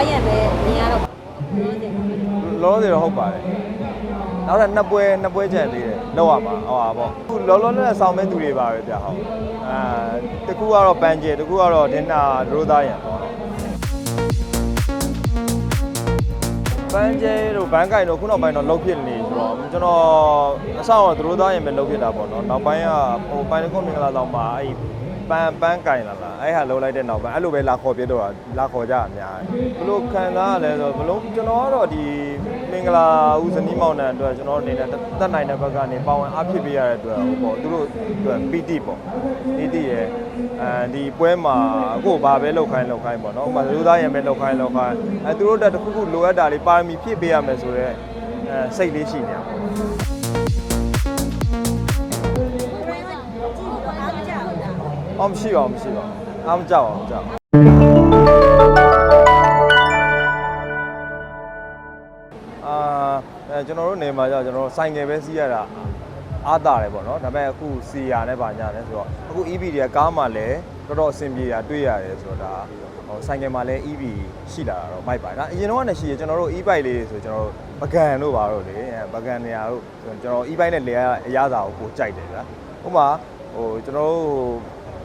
သားရံပဲမြင်ရတော့ပြောတယ်လောလောဆယ်တော့ဟုတ်ပါတယ်နောက်ထပ်နှစ်ပွဲနှစ်ပွဲကျန်သေးတယ်လောက်ရမှာဟောပါပေါ့အခုလောလောနဲ့ဆောင်းမဲ့သူတွေပါပဲဗျဟုတ်အာတကူကတော့ပန်ကျဲတကူကတော့ဒင်နာဒရိုးသားရံပေါ့ပန်ကျဲတို့ဘန်ကိုင်တို့ခုနောက်ပိုင်းတော့လှုပ်ဖြစ်နေဆိုတော့ကျွန်တော်အဆောက်တော့ဒရိုးသားရံပဲလှုပ်ဖြစ်တာပေါ့နော်နောက်ပိုင်းကဟိုပိုင်းကွန်မင်္ဂလာဆောင်မှာအဲ့ ပန်းပန်းကင်လာလားအဲ့ဟာလုံးလိုက်တဲ့နောက်ပိုင်းအဲ့လိုပဲလာခေါ်ပြတော့လာခေါ်ကြအများကြီးဘလို့ခံစားရလဲဆိုတော့ဘလို့ကျွန်တော်ကတော့ဒီမင်္ဂလာဦးဇနီးမောင်နှံအတွက်ကျွန်တော်အနေနဲ့တက်နိုင်တဲ့ဘက်ကနေပါဝင်အားဖြစ်ပေးရတဲ့အတွက်ဟိုပေါ့သူတို့အတွက်ပီတိပေါ့ပီတိရယ်အဲဒီပွဲမှာအခုဘာပဲလောက်ခိုင်းလောက်ခိုင်းပေါ့နော်ဥပမာလူသားရံပဲလောက်ခိုင်းလောက်ခိုင်းအဲသူတို့တက်တစ်ခုခုလိုအပ်တာလေးပါရမီဖြည့်ပေးရမယ်ဆိုတော့အဲစိတ်လေးရှိနေတာပေါ့ အော်မရှိပါဘူးမရှိပါဘူးအားမကြောက်အောင်မကြောက်အာအဲကျွန်တော်တို့နေမှာကြာကျွန်တော်တို့ဆိုင်ငယ်ပဲစီးရတာအားတာတယ်ပေါ့နော်ဒါပေမဲ့အခုစီယာနဲ့ပါညာနဲ့ဆိုတော့အခု EV တွေကကားမှလည်းတော်တော်အဆင်ပြေတာတွေ့ရတယ်ဆိုတော့ဒါဟိုဆိုင်ငယ်မှာလည်း EV ရှိလာတာတော့မိုက်ပါဒါအရင်တော့ကနေရှိရကျွန်တော်တို့ e-bike လေးတွေဆိုကျွန်တော်တို့ပကံတို့ပါတော့လေအဲပကံနေရာတို့ကျွန်တော် e-bike နဲ့လေအရသာကိုကိုကြိုက်တယ်ဗျာဥပမာဟိုကျွန်တော်တို့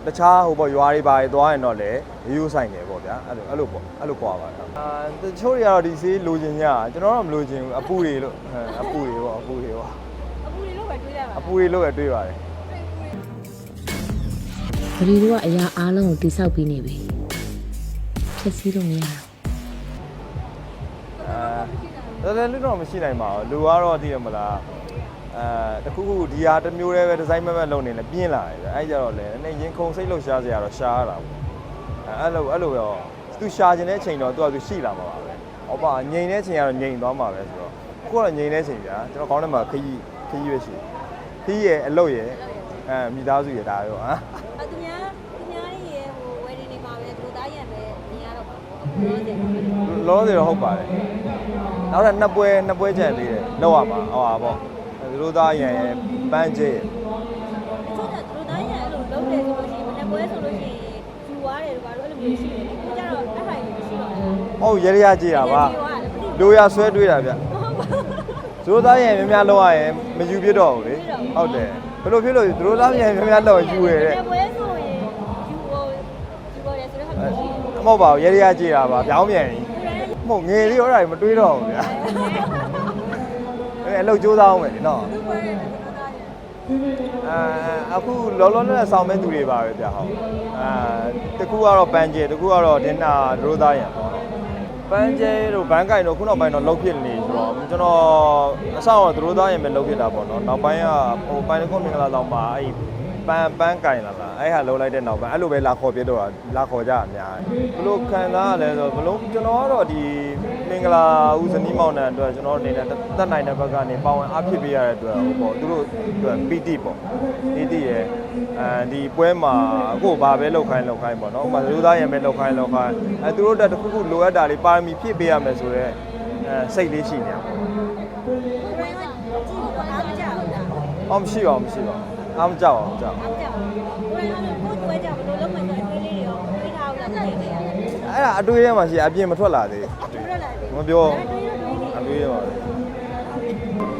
တခြားဟိုပေါ့ရွာတွေပါသွားရင်တော့လေရိုးဆိုင်တယ်ပေါ့ဗျာအဲ့လိုအဲ့လိုပေါ့အဲ့လိုကွာပါတော့အာတချို့တွေကတော့ဒီဆေးလိုချင်ကြကျွန်တော်တော့မလိုချင်ဘူးအပူတွေလို့ဟမ်အပူတွေပေါ့အပူတွေပေါ့အပူတွေလို့ပဲတွေးရပါအပူတွေလို့ပဲတွေးပါတယ်ဗလီတို့ကအရာအားလုံးကိုတိဆောက်ပြီးနေပြီဖြစ်စည်းလို့မရတော့အာတော်တော်လေးတော့မရှိနိုင်ပါဘူးလူကတော့သိရမလား အဲတခုခုဒီဟာတစ်မျိုးတည်းပဲဒီဇိုင်းမဲ့မဲ့လုပ်နေလဲပြင်းလာတယ်ဗျအဲ့ကြတော့လေနည်းရင်ခုန်စိတ်လို့ရှားစရာတော့ရှားရတာပေါ့အဲအဲ့လိုအဲ့လိုပဲသူရှားခြင်းတဲ့ချိန်တော့သူကသူရှိလာမှာပါပဲဟောပါငြိမ်တဲ့ချိန်ကတော့ငြိမ်သွားမှာပဲဆိုတော့အခုကတော့ငြိမ်တဲ့ချိန်ဗျာကျွန်တော်ကောင်းတဲ့မှာခရီးခရီးပဲရှိခရီးရဲ့အလုပ်ရဲ့အဲမိသားစုရဲ့ဒါရောဟမ်အသူများသူများရဲ့ဟိုဝယ်ဒီနေမှာပဲလူသားရံပဲမြင်ရတော့ပြောတယ်လောလောဆယ်တော့ဟုတ်ပါတယ်နောက်ထပ်နှစ်ပွဲနှစ်ပွဲကျန်သေးတယ်လောက်ရမှာဟောပါပေါ့ သူတို့သားရန်ရဲ့ပန်းကျဲရဲ့ဆိုတော့လူသားရံအဲ့လိုလုံးတယ်ဆိုလို့ရှိရင်မနေ့ပွဲဆိုလို့ရှိရင်ယူသွားတယ်ဘာလို့အဲ့လိုမျိုးရှိတယ်ဒီကြတော့အဲ့ဟာကြီးမရှိတော့ဘူးဟုတ်ရရကြည့်တာပါလိုရဆွဲတွေးတာဗျသူတို့သားရန်များများလောက်ရရင်မယူပြတော့ဘူးလေဟုတ်တယ်ဘယ်လိုဖြစ်လို့သူတို့သားရန်များများလောက်ယူရတဲ့နေ့ပွဲဆိုရင်ယူဖို့ယူဖို့တယ်ဆိုတော့ဟာမရှိဘူးမဟုတ်ပါဘူးရရကြည့်တာပါပြောင်းပြန်ကြီးမဟုတ်ငယ်လေးရောတာမတွေးတော့ဘူးဗျာ အဲအလုပ်ကြိုးစားအောင်မယ်နော်သူပွဲတယ်လူသားရံအာအခုလောလောနဲ့ဆောင်းမဲ့သူတွေပါပဲဗျဟုတ်အာတကူကတော့ပန်ကျဲတကူကတော့ဒင်နာဒရိုးသားရံပေါ့ပန်ကျဲတို့ဘန်ကိုင်တို့ခုနောက်ပိုင်းတော့လှုပ်ဖြစ်နေဆိုတော့ကျွန်တော်အဆောက်တော့ဒရိုးသားရံပဲလှုပ်ဖြစ်တာပေါ့နော်နောက်ပိုင်းကဟိုပိုင်းကွန်မင်္ဂလာဆောင်မှာအဲ့ပန်းပန်းကင်လာလားအဲ့ဟာလုံးလိုက်တဲ့နောက်ပိုင်းအဲ့လိုပဲလာခေါ်ပြတော့လာခေါ်ကြအများကြီးဘလို့ခံစားရလဲဆိုတော့ဘလို့ကျွန်တော်ကတော့ဒီမ င်္ဂလာဦးဇနီးမောင်နှံအတွက်ကျွန်တော်အနေနဲ့တက်နိုင်တဲ့ဘက်ကနေပါဝင်အားဖြစ်ပေးရတဲ့အတွက်ဟိုပေါ့သူတို့အတွက်ပီတိပေါ့ပီတိရယ်အဲဒီပွဲမှာအခုဘာပဲလောက်ခိုင်းလောက်ခိုင်းပေါ့နော်ဥပမာလူသားရံပဲလောက်ခိုင်းလောက်ခိုင်းအဲသူတို့တက်တစ်ခုခုလိုအပ်တာလေးပါရမီဖြည့်ပေးရမယ်ဆိုတော့အဲစိတ်လေးရှိနေတာပေါ့အားမကြဘူးလားအော်မရှိပါဘူးမရှိပါဘူးအားမကြောက်အောင်မကြောက်အားမကြဘူး အဲ့ဒါအတွေးထဲမှာရှိအပြင်မထွက်လာသေးဘူးမပြောအတွေးထဲမှာပဲ